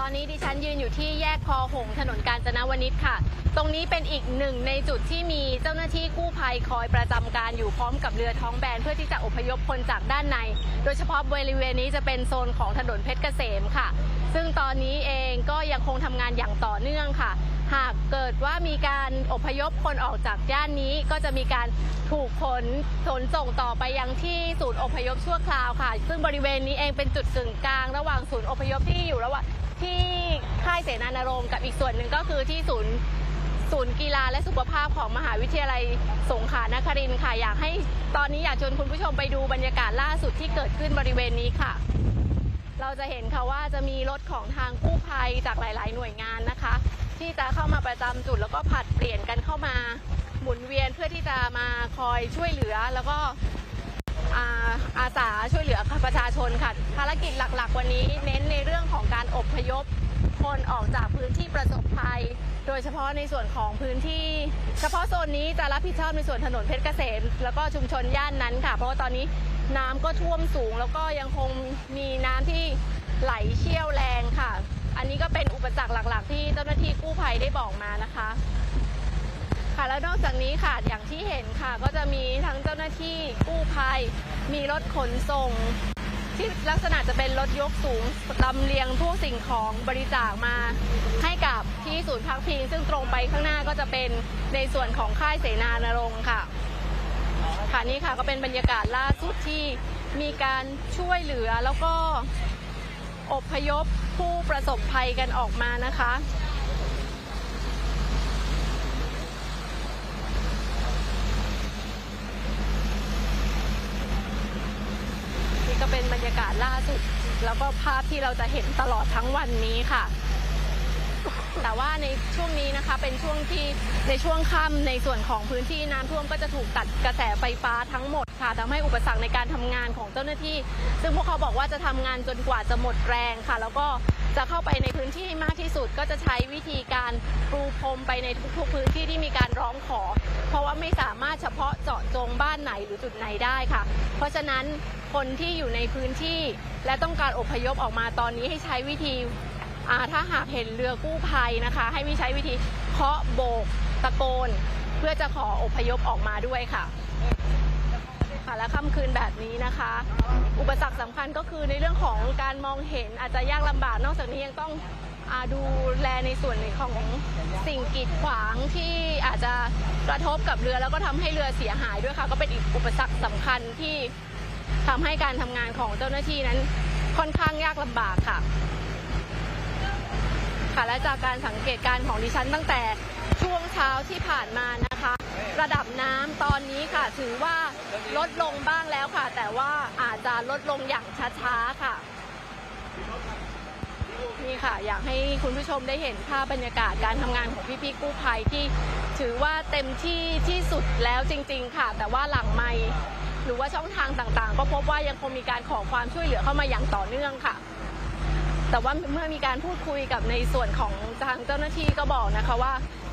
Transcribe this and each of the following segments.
ตอนนี้ดิฉันยืนอยู่ที่แยกคอหงถนนกาญจนวนิชค่ะ ตรงนี้เป็นอีกหนึ่งในจุดที่มีเจ้าหน้าที่กู้ภัยคอยประจำการอยู่พร้อมกับเรือท้องแบนเพื่อที่จะอพยพคนจากด้านใน โดยเฉพาะบริเวณนี้จะเป็นโซนของถนนเพชรเกษมค่ะ ซึ่งตอนนี้เองก็ยังคงทำงานอย่างต่อเนื่องค่ะ หากเกิดว่ามีการอพยพคนออกจากย่านนี้ ก็จะมีการถูกขนขนส่งต่อไปยังที่ศูนย์อพยพชั่วคราวค่ะ ซึ่งบริเวณนี้เองเป็นจุดกึ่งกลางระหว่างศูนย์อพยพที่อยู่ระหว่างที่ค่ายเสนานรงค์กับอีกส่วนหนึ่งก็คือที่ศูนย์ศูนย์กีฬาและสุขภาพของมหาวิทยาลัยสงขลานครินทร์ค่ะ อยากให้ตอนนี้อยากชวนคุณผู้ชมไปดูบรรยากาศล่าสุดที่เกิดขึ้นบริเวณนี้ค่ะ เราจะเห็นค่ะว่าจะมีรถของทางกู้ภัยจากหลาย ๆ หน่วยงานนะคะ ที่จะเข้ามาประจำจุด แล้วก็ผลัดเปลี่ยนกันเข้ามาหมุนเวียนเพื่อที่จะมาคอยช่วยเหลือ แล้วก็อาอาสาช่วยเหลือประชาชนค่ะ ภารกิจหลักๆ วันนี้เน้นในเรื่องของการอบพยพคนออกจากพื้นที่ประสบภัย โดยเฉพาะในส่วนของพื้นที่ เฉพาะโซนนี้จะรับผิดชอบในส่วนถนนเพชรเกษม แล้วก็ชุมชนย่านนั้นค่ะ เพราะว่าตอนนี้น้ำก็ท่วมสูง แล้วก็ยังคงมีน้ำที่ไหลเชี่ยวแรงค่ะ อันนี้ก็เป็นอุปสรรคหลัก ๆ ที่เจ้าหน้าที่กู้ภัยได้บอกมานะคะ ค่ะแล้วนอกจากนี้ค่ะอย่างที่เห็นค่ะ ก็จะมีทั้งเจ้าหน้าที่กู้ภัย มีรถขนส่ง ที่ลักษณะจะเป็นรถยกสูงลำเลียงพวกสิ่งของบริจาคมา ให้กับที่ศูนย์พักพิง ซึ่งตรงไปข้างหน้าก็จะเป็นในส่วนของค่ายเสนานรงค์ค่ะค่ะนี่ค่ะก็เป็นบรรยากาศล่าสุดที่มีการช่วยเหลือแล้วก็อบพยพ ผู้ประสบภัยกันออกมานะคะนี่ก็เป็นบรรยากาศล่าสุด แล้วก็ภาพที่เราจะเห็นตลอดทั้งวันนี้ค่ะ แต่ว่าในช่วงนี้นะคะเป็นช่วงที่ในช่วงค่ำในส่วนของพื้นที่น้ำท่วมก็จะถูกตัดกระแสไฟฟ้าทั้งหมดค่ะทำให้อุปสรรคในการทำงานของเจ้าหน้าที่ ซึ่งพวกเขาบอกว่าจะทำงานจนกว่าจะหมดแรงค่ะ แล้วก็จะเข้าไปในพื้นที่มากที่สุดก็จะใช้วิธีการปูพรมไปในทุกๆพื้นที่ที่มีการร้องขอ เพราะว่าไม่สามารถเฉพาะเจาะจงบ้านไหนหรือจุดไหนได้ค่ะ เพราะฉะนั้นคนที่อยู่ในพื้นที่ และต้องการอพยพออกมาตอนนี้ให้ใช้วิธี ถ้าหากเห็นเรือกู้ภัยนะคะ ให้มีใช้วิธีเคาะโบกตะโกน เพื่อจะขออพยพออกมาด้วยค่ะค่ะและค่ำคืนแบบนี้นะคะ อุปสรรคสำคัญก็คือในเรื่องของการมองเห็นอาจจะยากลำบากนอกจากนี้ยังต้องอดูแลในส่วนของสิ่งกีดขวางที่อาจจะกระทบกับเรือแล้วก็ทำให้เรือเสียหายด้วยค่ะ ก็เป็นอีกอุปสรรคสำคัญที่ทำให้การทำงานของเจ้าหน้าที่นั้นค่อนข้างยากลำบากค่ะ ค่ะ และจากการสังเกตการของดิฉันตั้งแต่ช่วงเช้าที่ผ่านมานะคะ ระดับน้ำตอนนี้ค่ะถือว่าลดลงบ้างแล้วค่ะ แต่ว่าอาจจะลดลงอย่างช้าๆค่ะนี่ค่ะ อยากให้คุณผู้ชมได้เห็นภาพบรรยากาศการทำงานของพี่ๆกู้ภัยที่ถือว่าเต็มที่ที่สุดแล้วจริง ๆ ค่ะ แต่ว่าหลังไม่หรือว่าช่องทางต่างๆ ก็พบว่ายังคงมีการขอความช่วยเหลือเข้ามาอย่างต่อเนื่องค่ะ แต่ว่าเมื่อมีการพูดคุยกับในส่วนของทางเจ้าหน้าที่ก็บอกนะคะว่า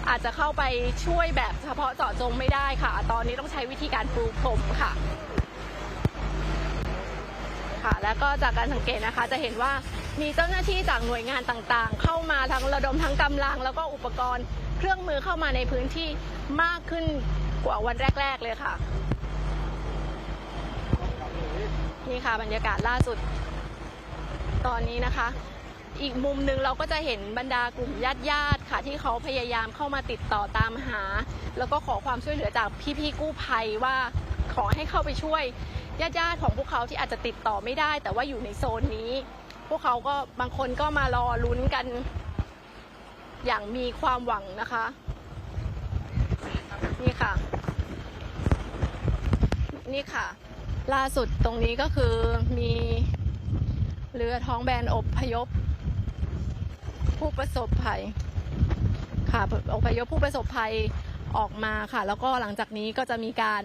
อาจจะเข้าไปช่วยแบบเฉพาะเจาะจงไม่ได้ค่ะ ตอนนี้ต้องใช้วิธีการปูพรมค่ะค่ะแล้วก็จากการสังเกตนะคะจะเห็นว่ามีเจ้าหน้าที่จากหน่วยงานต่างๆ เข้ามาทั้งระดมทั้งกำลัง แล้วก็อุปกรณ์เครื่องมือเข้ามาในพื้นที่มากขึ้นกว่าวันแรก ๆ เลยค่ะ นี่ค่ะบรรยากาศล่าสุด ตอนนี้นะคะ อีกมุมหนึ่งเราก็จะเห็นบรรดากลุ่มญาติญาติค่ะ ที่เขาพยายามเข้ามาติดต่อตามหา แล้วก็ขอความช่วยเหลือจากพี่ๆกู้ภัยว่าขอให้เข้าไปช่วยญาติญาติของพวกเขาที่อาจจะติดต่อไม่ได้ แต่ว่าอยู่ในโซนนี้ พวกเขาก็บางคนก็มารอลุ้นกัน อย่างมีความหวังนะคะ นี่ค่ะ นี่ค่ะ ล่าสุดตรงนี้ก็คือมี เรือท้องแบนอบพยพ ผู้ประสบภัย ค่ะอบพยพผู้ประสบภัยออกมาค่ะ แล้วก็หลังจากนี้ก็จะมีการ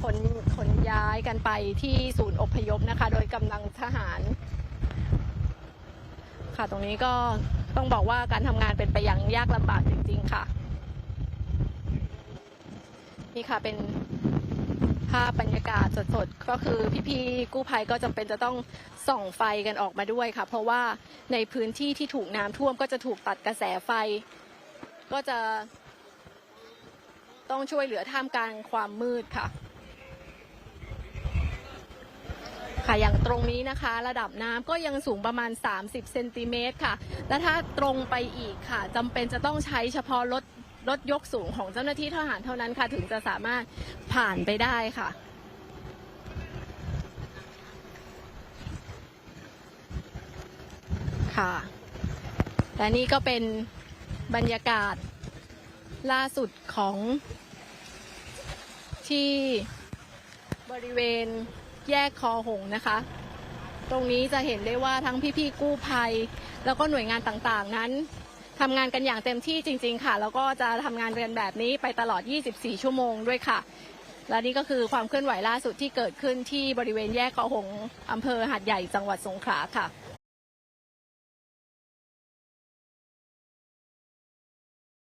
ขนขนย้ายกันไปที่ศูนย์อบพยพนะคะ โดยกำลังทหาร ค่ะตรงนี้ก็ต้องบอกว่าการทำงานเป็นไปอย่างยากลำบากจริง ๆ ค่ะ นี่ค่ะเป็น ภาพบรรยากาศสดๆ ก็คือพี่ๆกู้ภัยก็จำเป็นจะต้องส่องไฟกันออกมาด้วยค่ะ เพราะว่าในพื้นที่ที่ถูกน้ำท่วมก็จะถูกตัดกระแสไฟ ก็จะต้องช่วยเหลือท่ามกลางความมืดค่ะ ค่ะอย่างตรงนี้นะคะ ระดับน้ำก็ยังสูงประมาณ 30เซนติเมตรค่ะ และถ้าตรงไปอีกค่ะจำเป็นจะต้องใช้เฉพาะรถ รถยกสูงของเจ้าหน้าที่ทหารเท่านั้นค่ะ ถึงจะสามารถผ่านไปได้ค่ะค่ะและนี่ก็เป็นบรรยากาศล่าสุดของที่บริเวณแยกคอหงนะคะ ตรงนี้จะเห็นได้ว่าทั้งพี่ๆกู้ภัย แล้วก็หน่วยงานต่างๆนั้น ทำงานกันอย่างเต็มที่จริง ๆ ค่ะ แล้วก็จะทำงานกันแบบนี้ไปตลอด 24 ชั่วโมงด้วยค่ะ และนี่ก็คือความเคลื่อนไหวล่าสุดที่เกิดขึ้นที่บริเวณแยกคอหงอำเภอหาดใหญ่จังหวัดสงขลาค่ะ